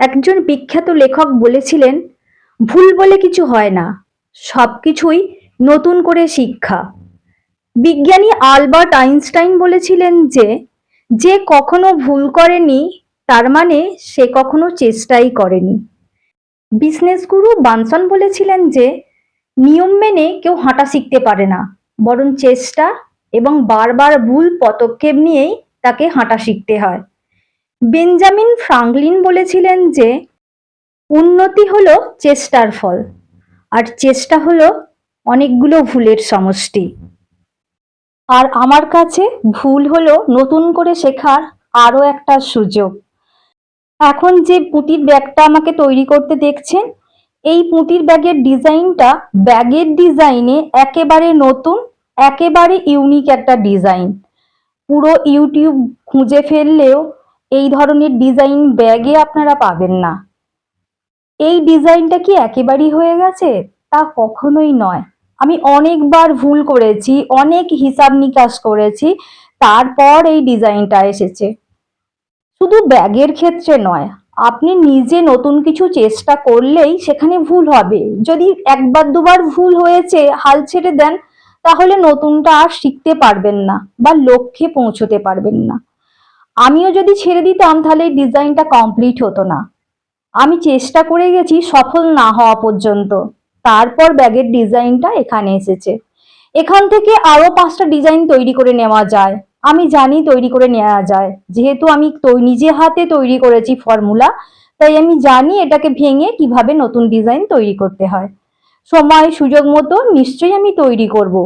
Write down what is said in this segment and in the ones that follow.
একজন বিখ্যাত লেখক বলেছিলেন, ভুল বলে কিছু হয় না, সব কিছুই নতুন করে শিক্ষা। বিজ্ঞানী আলবার্ট আইনস্টাইন বলেছিলেন যে যে কখনো ভুল করেনি, তার মানে সে কখনো চেষ্টাই করেনি। বিজনেস গুরু বানসন বলেছিলেন যে, নিয়ম মেনে কেউ হাঁটা শিখতে পারে না, বরং চেষ্টা এবং বারবার ভুল পদক্ষেপ নিয়েই তাকে হাঁটা শিখতে হয়। বেঞ্জামিন ফ্রাঙ্কলিন বলেছিলেন যে, উন্নতি হলো চেষ্টার ফল, আর চেষ্টা হলো অনেকগুলো ভুলের সমষ্টি। আর আমার কাছে ভুল হলো নতুন করে শেখার আরও একটা সুযোগ। এখন যে পুঁতির ব্যাগটা আমাকে তৈরি করতে দেখছেন, এই পুঁতির ব্যাগের ডিজাইনটা ব্যাগের ডিজাইনে একেবারে নতুন, একেবারে ইউনিক একটা ডিজাইন। পুরো ইউটিউব খুঁজে ফেললেও এই ধরনের ডিজাইন ব্যাগে আপনারা পাবেন না। এই ডিজাইনটা কি একেবারেই হয়ে গেছে? তা কখনোই নয়। আমি অনেকবার ভুল করেছি, অনেক হিসাব নিকাশ করেছি, তারপর এই ডিজাইনটা এসেছে। শুধু ব্যাগের ক্ষেত্রে নয়, আপনি নিজে নতুন কিছু চেষ্টা করলেই সেখানে ভুল হবে। যদি একবার দুবার ভুল হয়েছে, হাল ছেড়ে দেন, তাহলে নতুনটা আর শিখতে পারবেন না বা লক্ষ্যে পৌঁছতে পারবেন না। আমিও যদি ছেড়ে দিতাম, তাহলে এই ডিজাইনটা কমপ্লিট হতো না। আমি চেষ্টা করে গেছি সফল না হওয়া পর্যন্ত। তারপর ব্যাগের ডিজাইনটা এখানে এসেছে। এখান থেকে আরও পাঁচটা ডিজাইন তৈরি করে নেওয়া যায়। আমি জানি তৈরি করে নেওয়া যায়। যেহেতু আমি নিজে হাতে তৈরি করেছি ফর্মুলা, তাই আমি জানি এটাকে ভেঙে কীভাবে নতুন ডিজাইন তৈরি করতে হয়। সময়, সুযোগ মতো নিশ্চয়ই আমি তৈরি করব।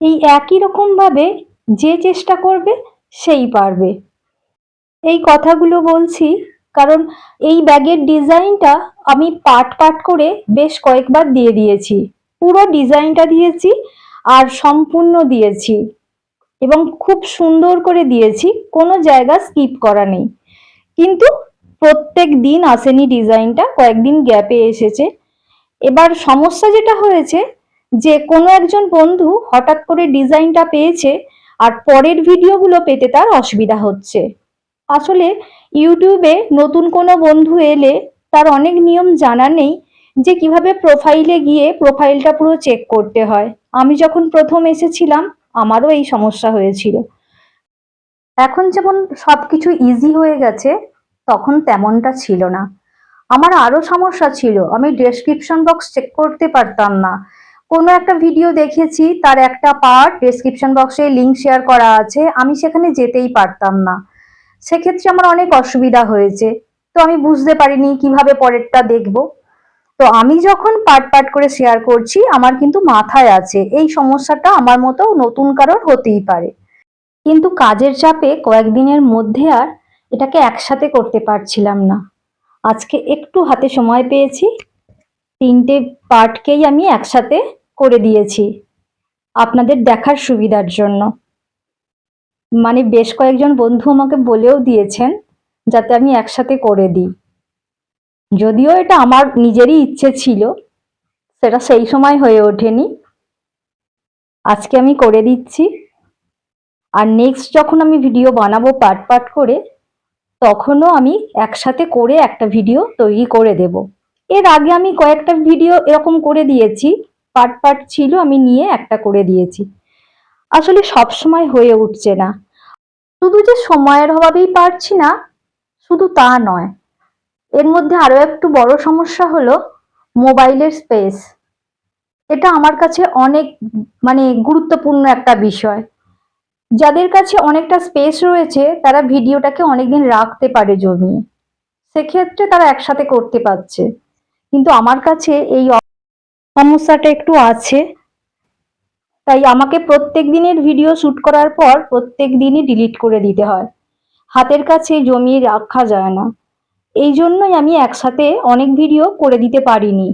এই একই রকম ভাবে যে চেষ্টা করবে, সেই পারবে। এই কথাগুলো বলছি কারণ এই ব্যাগের ডিজাইনটা আমি পার্ট পাট করে বেশ কয়েকবার দিয়ে দিয়েছি। পুরো ডিজাইনটা দিয়েছি আর সম্পূর্ণ দিয়েছি এবং খুব সুন্দর করে দিয়েছি, কোনো জায়গা স্কিপ করা নেই। কিন্তু প্রত্যেক দিন আসেনি ডিজাইনটা, কয়েকদিন গ্যাপে এসেছে। এবার সমস্যা যেটা হয়েছে যে কোনো একজন বন্ধু হঠাৎ করে ডিজাইনটা পেয়েছে আর পরের ভিডিওগুলো পেতে তার অসুবিধা হচ্ছে। আসলে ইউটিউবে নতুন কোনো বন্ধু এলে তার অনেক নিয়ম জানা নেই যে কীভাবে প্রোফাইলে গিয়ে প্রোফাইলটা পুরো চেক করতে হয়। আমি যখন প্রথম এসেছিলাম, আমারও এই সমস্যা হয়েছিল। এখন যেমন সব কিছু ইজি হয়ে গেছে, তখন তেমনটা ছিল না। আমার আরও সমস্যা ছিল, আমি ডেসক্রিপশন বক্স চেক করতে পারতাম না। কোনো একটা ভিডিও দেখেছি, তার একটা পার্ট ডেসক্রিপশন বক্সে লিঙ্ক শেয়ার করা আছে, আমি সেখানে যেতেই পারতাম না। সেক্ষেত্রে আমার অনেক অসুবিধা হয়েছে। তো আমি বুঝতে পারিনি কীভাবে পরেরটা দেখব। তো আমি যখন পার্ট পার্ট করে শেয়ার করছি, আমার কিন্তু মাথায় আছে, এই সমস্যাটা আমার মতো নতুন কারোর হতেই পারে। কিন্তু কাজের চাপে কয়েকদিনের মধ্যে আর এটাকে একসাথে করতে পারছিলাম না। আজকে একটু হাতে সময় পেয়েছি, তিনটে পার্টকেই আমি একসাথে করে দিয়েছি, আপনাদের দেখার সুবিধার জন্য। মানে বেশ কয়েকজন বন্ধু আমাকে বলেও দিয়েছেন যাতে আমি একসাথে করে দিই। যদিও এটা আমার নিজেরই ইচ্ছে ছিল, সেটা সেই সময় হয়ে ওঠেনি। আজকে আমি করে দিচ্ছি। আর নেক্সট যখন আমি ভিডিও বানাবো পার্ট পার্ট করে, তখনও আমি একসাথে করে একটা ভিডিও তৈরি করে দেব। এর আগে আমি কয়েকটা ভিডিও এরকম করে দিয়েছি। পার্ট পার্ট ছিল আমি নিয়ে একটা করে দিয়েছি। আসলে সব সময় হয়ে উঠছে না। শুধু যে সময়ের অভাবেই পারছি না, শুধু তা নয়। এর মধ্যে আরও একটু বড় সমস্যা হলো মোবাইলের স্পেস। এটা আমার কাছে অনেক মানে গুরুত্বপূর্ণ একটা বিষয়। যাদের কাছে অনেকটা স্পেস রয়েছে, তারা ভিডিওটাকে অনেকদিন রাখতে পারে জমিয়ে সেক্ষেত্রে তারা একসাথে করতে পারছে। কিন্তু আমার কাছে এই সমস্যাটা একটু আছে। তাই আমাকে প্রত্যেক দিনের ভিডিও শুট করার পর প্রত্যেক দিনই ডিলিট করে দিতে হয়। হাতের কাছে জমিয়ে রাখা যায় না। এই জন্যই আমি একসাথে অনেক ভিডিও করে দিতে পারিনি।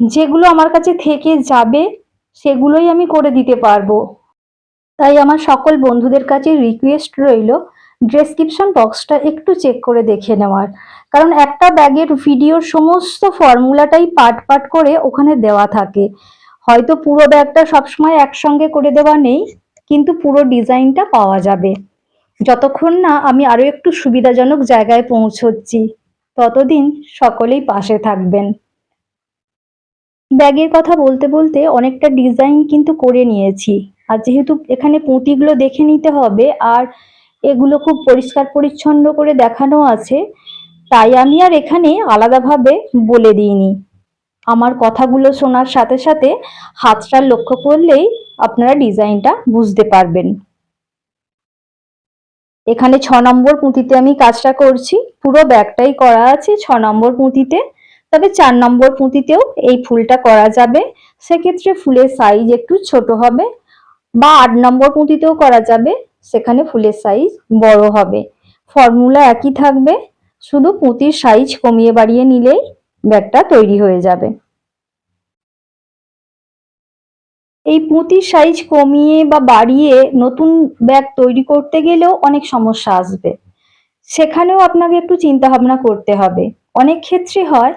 যেগুলো আমার কাছে থেকে যাবে, সেগুলোই আমি করে দিতে পারব। তাই আমার সকল বন্ধুদের কাছে রিকোয়েস্ট রইল ডেসক্রিপশন বক্সটা একটু চেক করে দেখে নেওয়ার। কারণ একটা ব্যাগের ভিডিওর সমস্ত ফর্মুলাটাই পার্ট পার্ট করে ওখানে দেওয়া থাকে। হয়তো পুরো ব্যাগটা সবসময় একসঙ্গে করে দেওয়া নেই, কিন্তু পুরো ডিজাইনটা পাওয়া যাবে। যতক্ষণ না আমি আরও একটু সুবিধাজনক জায়গায় পৌঁছচ্ছি, ততদিন সকলেই পাশে থাকবেন। ব্যাগের কথা বলতে বলতে অনেকটা ডিজাইন কিন্তু করে নিয়েছি। আর যেহেতু এখানে পুঁতিগুলো দেখে নিতে হবে, আর এগুলো খুব পরিষ্কার পরিচ্ছন্ন করে দেখানো আছে, তাই আমি আর এখানে আলাদাভাবে বলে দিইনি। আমার কথাগুলো শোনার সাথে সাথে হাতটা লক্ষ্য করলেই আপনারা ডিজাইনটা বুঝতে পারবেন। এখানে ছ নম্বর পুঁতিতে আমি কাজটা করছি। পুরো ব্যাগটাই করা আছে ছ নম্বর পুঁতিতে। তবে চার নম্বর পুঁতিতেও এই ফুলটা করা যাবে। সেক্ষেত্রে ফুলের সাইজ একটু ছোট হবে বা আট নম্বর পুঁতিতেও করা যাবে। সেখানে ফুলের সাইজ বড় হবে। ফর্মুলা একই থাকবে। শুধু পুঁতির সাইজ কমিয়ে বাড়িয়ে নিলেই ব্যাগটা তৈরি হয়ে যাবে। এই পুঁতির সাইজ কমিয়ে বা বাড়িয়ে নতুন ব্যাগ তৈরি করতে গেলেও অনেক সমস্যা আসবে। সেখানেও আপনাকে একটু চিন্তা ভাবনা করতে হবে। অনেক ক্ষেত্রে হয়,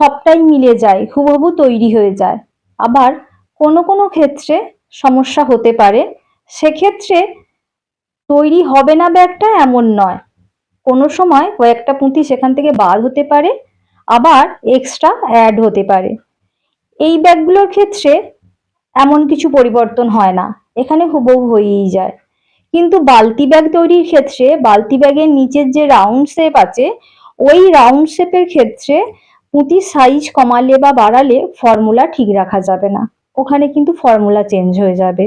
সবটাই মিলে যায়, হুবহু তৈরি হয়ে যায়। আবার কোনো কোনো ক্ষেত্রে সমস্যা হতে পারে। সেক্ষেত্রে তৈরি হবে না ব্যাগটা এমন নয়। কোনো সময় কয়েকটা পুঁতি সেখান থেকে বাদ হতে পারে। আবার এক্সট্রা অ্যাড হতে পারে। এই ব্যাগগুলোর ক্ষেত্রে এমন কিছু পরিবর্তন হয় না। এখানে হুবহু হয়েই যায়। কিন্তু বালতি ব্যাগ তৈরির ক্ষেত্রে, বালতি ব্যাগের নিচের যে রাউন্ড শেপ আছে, ওই রাউন্ড শেপের ক্ষেত্রে পুঁতির সাইজ কমালে বা বাড়ালে ফর্মুলা ঠিক রাখা যাবে না। ওখানে কিন্তু ফর্মুলা চেঞ্জ হয়ে যাবে।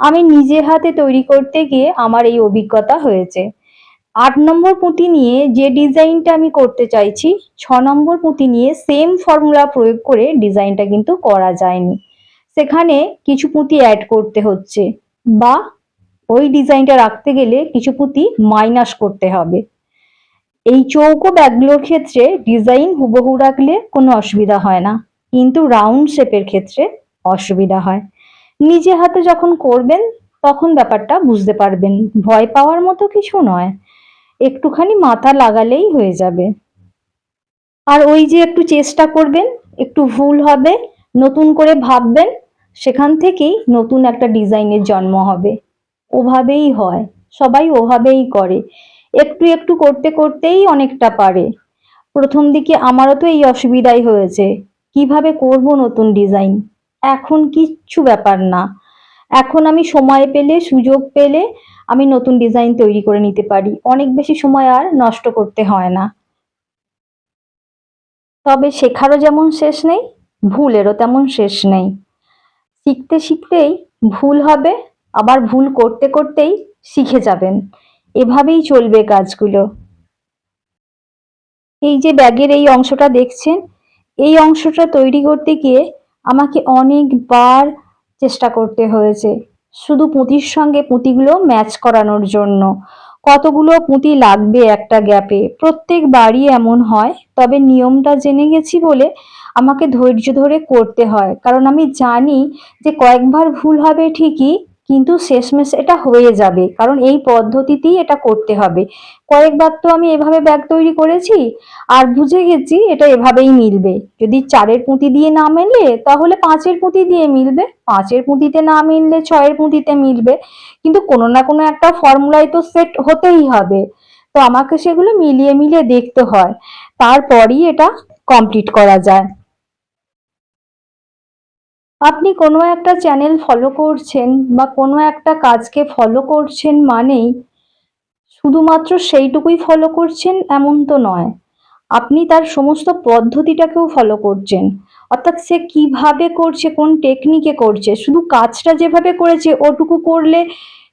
আমি নিজে হাতে তৈরি করতে গিয়ে আমার এই অভিজ্ঞতা হয়েছে। আট নম্বর পুঁতি নিয়ে যে ডিজাইনটা আমি করতে চাইছি, ছ নম্বর পুঁতি নিয়ে সেম ফর্মুলা প্রয়োগ করে ডিজাইনটা কিন্তু করা যায়নি। সেখানে কিছু পুঁতি অ্যাড করতে হচ্ছে বা ওই ডিজাইনটা রাখতে গেলে কিছু পুঁতি মাইনাস করতে হবে। এই চৌকো ব্যাগগুলোর ক্ষেত্রে ডিজাইন হুবহু রাখলে কোনো অসুবিধা হয় না, কিন্তু রাউন্ড শেপের ক্ষেত্রে অসুবিধা হয়। নিজে হাতে যখন করবেন, তখন ব্যাপারটা বুঝতে পারবেন। ভয় পাওয়ার মতো কিছু নয়। একটুখানি মাথা লাগালেই হয়ে যাবে। আর ওই যে একটু চেষ্টা করবেন, একটু ভুল হবে, নতুন করে ভাববেন, সেখান থেকেই নতুন একটা ডিজাইনের জন্ম হবে। ওভাবেই হয়, সবাই ওভাবেই করে। একটু একটু করতে করতেই অনেকটা পারে। প্রথম দিকে আমারও তো এই অসুবিধাই হয়েছে, কীভাবে করব নতুন ডিজাইন? এখন কিচ্ছু ব্যাপার না। এখন আমি সময় পেলে, সুযোগ পেলে আমি নতুন ডিজাইন তৈরি করে নিতে পারি। অনেক বেশি সময় আর নষ্ট করতে হয় না। তবে শেখারও যেমন শেষ নেই, ভুলেরও তেমন শেষ নেই। শিখতে শিখতেই ভুল হবে, আবার ভুল করতে করতেই শিখে যাবেন। এভাবেই চলবে কাজগুলো। এই যে ব্যাগের এই অংশটা দেখছেন, এই অংশটা তৈরি করতে গিয়ে আমাকে অনেকবার চেষ্টা করতে হয়েছে। শুধু পুঁতির সঙ্গে পুঁতিগুলো ম্যাচ করানোর জন্য। কতগুলো পুঁতি লাগবে একটা গ্যাপে প্রত্যেক বাড়ি এমন হয়, তবে নিয়মটা জেনে গেছি বলে আমাকে ধৈর্য ধরে করতে হয়। কারণ আমি জানি যে কয়েকবার ভুল হবে ঠিকই কিন্তু শেষমেশ এটা হয়ে যাবে, কারণ এই পদ্ধতিতেই এটা করতে হবে। কয়েকবার তো আমি এভাবে ব্যাগ তৈরি করেছি, আর বুঝে গেছি এটা এভাবেই মিলবে। যদি চারের পুঁতি দিয়ে না মেলে, তাহলে পাঁচের পুঁতি দিয়ে মিলবে। পাঁচের পুঁতিতে না মিললে ছয়ের পুঁতিতে মিলবে। কিন্তু কোনো না কোনো একটা ফর্মুলায় তো সেট হতেই হবে। তো আমাকে সেগুলো মিলিয়ে মিলিয়ে দেখতে হয়। তারপরই এটা কমপ্লিট করা যায়। আপনি কোনো একটা চ্যানেল ফলো করছেন বা কোনো একটা কাজকে ফলো করছেন মানেই শুধুমাত্র সেইটুকুই ফলো করছেন, এমন তো নয়। আপনি তার সমস্ত পদ্ধতিটাকেও ফলো করছেন। অর্থাৎ সে কীভাবে করছে, কোন টেকনিকে করছে, শুধু কাজটা যেভাবে করেছে, ওটুকু করলে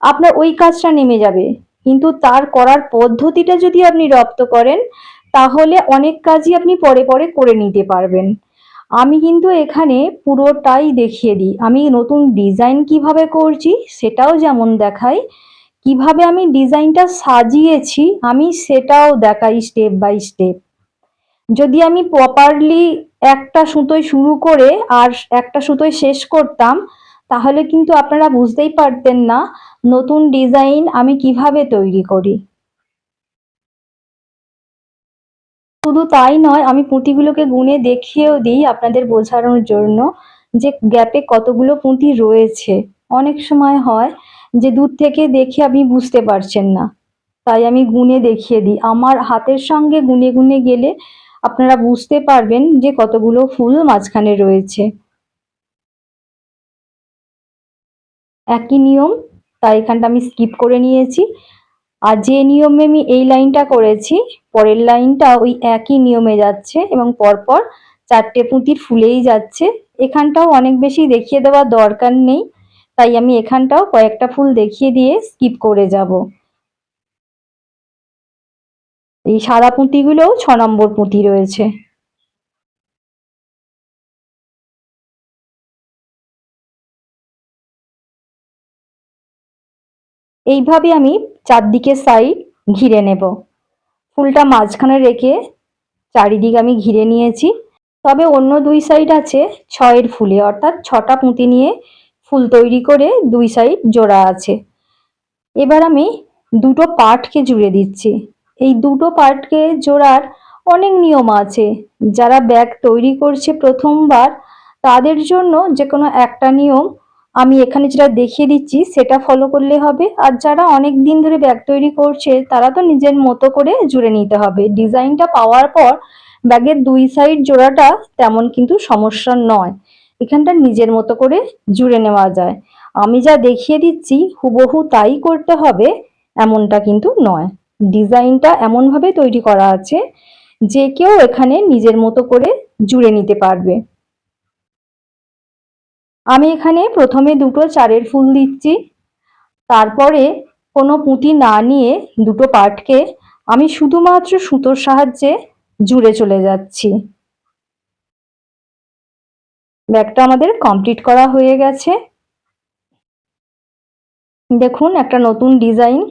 আপনার ওই কাজটা নেমে যাবে। কিন্তু তার করার পদ্ধতিটা যদি আপনি রপ্ত করেন, তাহলে অনেক কাজই আপনি পরে পরে করে নিতে পারবেন। আমি কিন্তু এখানে পুরোটাই দেখিয়ে দিই। আমি নতুন ডিজাইন কীভাবে করছি সেটাও যেমন দেখাই, কীভাবে আমি ডিজাইনটা সাজিয়েছি আমি সেটাও দেখাই স্টেপ বাই স্টেপ যদি আমি প্রপারলি একটা সুতোয় শুরু করে আর একটা সুতোয় শেষ করতাম, তাহলে কিন্তু আপনারা বুঝতেই পারতেন না নতুন ডিজাইন আমি কীভাবে তৈরি করি। শুধু তাই নয়, আমি পুঁতিগুলোকে গুনে দেখিয়েও দিই আপনাদের বোঝানোর জন্য যে গ্যাপে কতগুলো পুঁতি রয়েছে। অনেক সময় হয় যে দূর থেকে দেখে আপনি বুঝতে পারছেন না। তাই আমি গুনে দেখিয়ে দিই। আমার হাতের সঙ্গে গুনে গুনে গেলে আপনারা বুঝতে পারবেন যে কতগুলো ফুল মাঝখানে রয়েছে। একই নিয়ম, তাই এখানটা আমি স্কিপ করে নিয়েছি। আর যে নিয়মে আমি এই লাইনটা করেছি, পরের লাইনটা ওই একই নিয়মে যাচ্ছে এবং পরপর চারটে পুঁতির ফুলেই যাচ্ছে। এখানটাও অনেক বেশি দেখিয়ে দেওয়ার দরকার নেই, তাই আমি এখানটাও কয়েকটা ফুল দেখিয়ে দিয়ে স্কিপ করে যাব। এই সাদা পুঁতিগুলোও ছ নম্বর পুঁতি রয়েছে। এইভাবে আমি চারদিকে সাইড ঘিরে নেব। ফুলটা মাঝখানে রেখে চারিদিক আমি ঘিরে নিয়েছি। তবে অন্য দুই সাইড আছে ছয়ের ফুলে, অর্থাৎ ছটা পুঁতি নিয়ে ফুল তৈরি করে দুই সাইড জোড়া আছে। এবার আমি দুটো পার্টকে জুড়ে দিচ্ছি। এই দুটো পার্টকে জোড়ার অনেক নিয়ম আছে। যারা ব্যাগ তৈরি করছে প্রথমবার, তাদের জন্য যে কোনো একটা নিয়ম আমি এখানে যেটা দেখিয়ে দিচ্ছি, সেটা ফলো করলে হবে। আর যারা অনেক দিন ধরে ব্যাগ তৈরি করছে, তারা তো নিজের মতো করে জুড়ে নিতে হবে। ডিজাইনটা পাওয়ার পর ব্যাগের দুই সাইড জোড়াটা তেমন কিন্তু সমস্যা নয়। এখানটা নিজের মতো করে জুড়ে নেওয়া যায়। আমি যা দেখিয়ে দিচ্ছি, হুবহু তাই করতে হবে, এমনটা কিন্তু নয়। ডিজাইনটা এমনভাবে তৈরি করা আছে, যে কেউ এখানে নিজের মতো করে জুড়ে নিতে পারবে। আমি এখানে প্রথমে দুটো চারের ফুল দিচ্ছি। তারপরে কোনো পুঁতি না নিয়ে দুটো পাটকে আমি শুধুমাত্র সুতোর সাহায্যে জুড়ে চলে যাচ্ছি। ব্যাগটা আমাদের কমপ্লিট করা হয়ে গেছে। দেখুন, একটা নতুন ডিজাইন।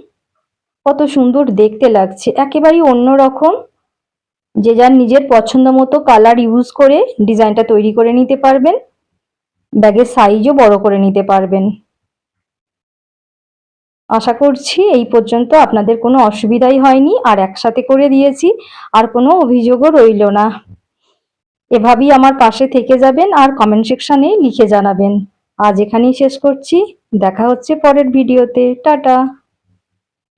কত সুন্দর দেখতে লাগছে। একেবারেই অন্যরকম যে যার নিজের পছন্দ মতো কালার ইউজ করে ডিজাইনটা তৈরি করে নিতে পারবেন। ব্যাগের সাইজও বড় করে নিতে পারবেন। আশা করছি এই পর্যন্ত আপনাদের কোনো অসুবিধাই হয়নি, আর একসাথে করে দিয়েছি, আর কোনো অভিযোগও রইল না। এভাবেই আমার পাশে থেকে যাবেন আর কমেন্ট সেকশানে লিখে জানাবেন। আজ এখানেই শেষ করছি, দেখা হচ্ছে পরের ভিডিওতে টাটা!